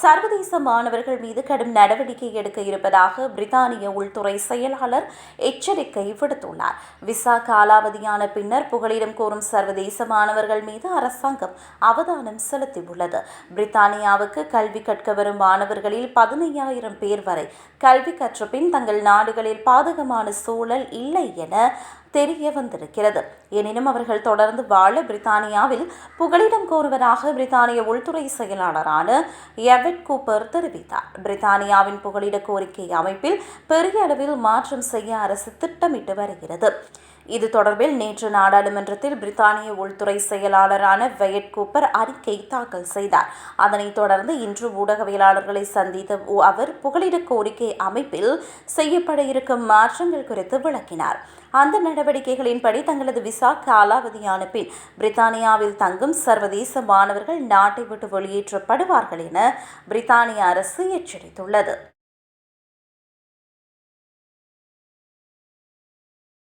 சர்வதேச மாணவர்கள் மீது கடும் நடவடிக்கை எடுக்க இருப்பதாக பிரித்தானிய உள்துறை செயலாளர் எச்சரிக்கை விடுத்துள்ளார். விசா காலாவதியான பின்னர் புகலிடம் கோரும் சர்வதேச மாணவர்கள் மீது அரசாங்கம் அவதானம் செலுத்தியுள்ளது. பிரித்தானியாவுக்கு கல்வி கற்க வரும் மாணவர்களில் பதினையாயிரம் பேர் வரை கல்வி கற்ற பின் தங்கள் நாடுகளில் பாதகமான சூழல் இல்லை என தெரிய வந்திருக்கிறது. எனினும் அவர்கள் தொடர்ந்து வாழ பிரித்தானியாவில் புகலிடம் கோருவதாக பிரித்தானிய உள்துறை செயலாளரான எவெட் கூப்பர் தெரிவித்தார். பிரித்தானியாவின் புகலிட கோரிக்கை அமைப்பில் பெரிய அளவில் மாற்றம் செய்ய அரசு திட்டமிட்டு வருகிறது. இது தொடர்பில் நேற்று நாடாளுமன்றத்தில் பிரித்தானிய உள்துறை செயலாளரான வெயட் கூப்பர் அறிக்கை தாக்கல் செய்தார். அதனைத் தொடர்ந்து இன்று ஊடகவியலாளர்களை சந்தித்த அவர் புகலிட கோரிக்கை அமைப்பில் செய்யப்பட இருக்கும் மாற்றங்கள் குறித்து விளக்கினார். அந்த நடவடிக்கைகளின்படி தங்களது விசா காலாவதியான பின் பிரித்தானியாவில் தங்கும் சர்வதேச மாணவர்கள் நாட்டை விட்டு வெளியேற்றப்படுவார்கள் என பிரித்தானிய அரசு எச்சரித்துள்ளது.